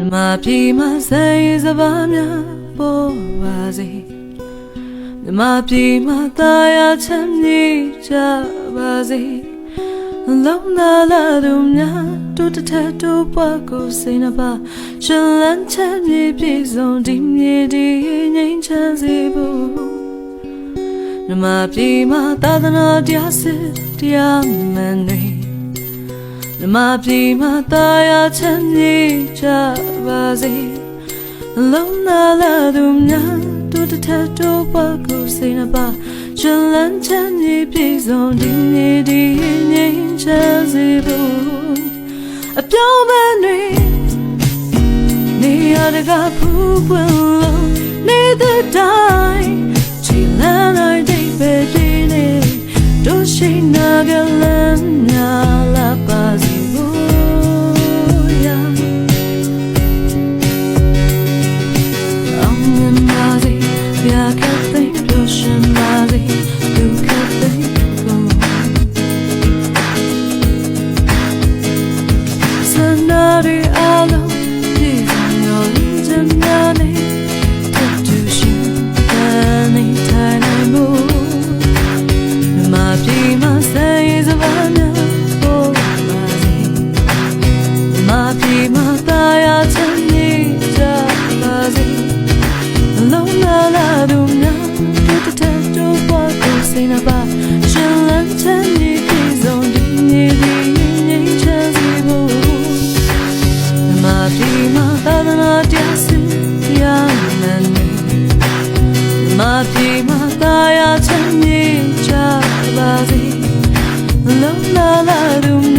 မြမပြေမှာစိတ်စပါးများပေါ်ပါစေမြမပြေမှာတာယာချမ်းမြေကြပါစေလုံးလာလာတို့များတို့တစ်ထက်တို့ဘွားကိုစိတ်နှပါရှင်လန်းချမ်းမြေပြေဆုံးဒီမြေဒီငိမ့်ချမ်းစေဖို့မြမပြေမှာသာသနာတရားစစ်တရားမှန်တွေ မြမပြေမှာတာယာချမ်းမြေကြပါစေလုံးလာလာတို့များတို့တစ်ထက်တို့ဘွားကိုစိတ်နှပါရှင်လန်းချမ်းမြေပြေဆုံးဒီမြေဒီငိမ့်ချမ်းစေဖို့အပြောင်းမတွေနေရတကဖူးပွင့်လို့နေတဲ့တိုင်းချီလန်းလိုက်တဲ့ပဲဒီနေတို့ရှိနာကလ သိမ်းပြော 心了吧？绚烂天地，披松第一滴，你却记不。那么匹马，把那那 dia 是呀难你。那么匹马，把呀千里加把地，冷啦啦的。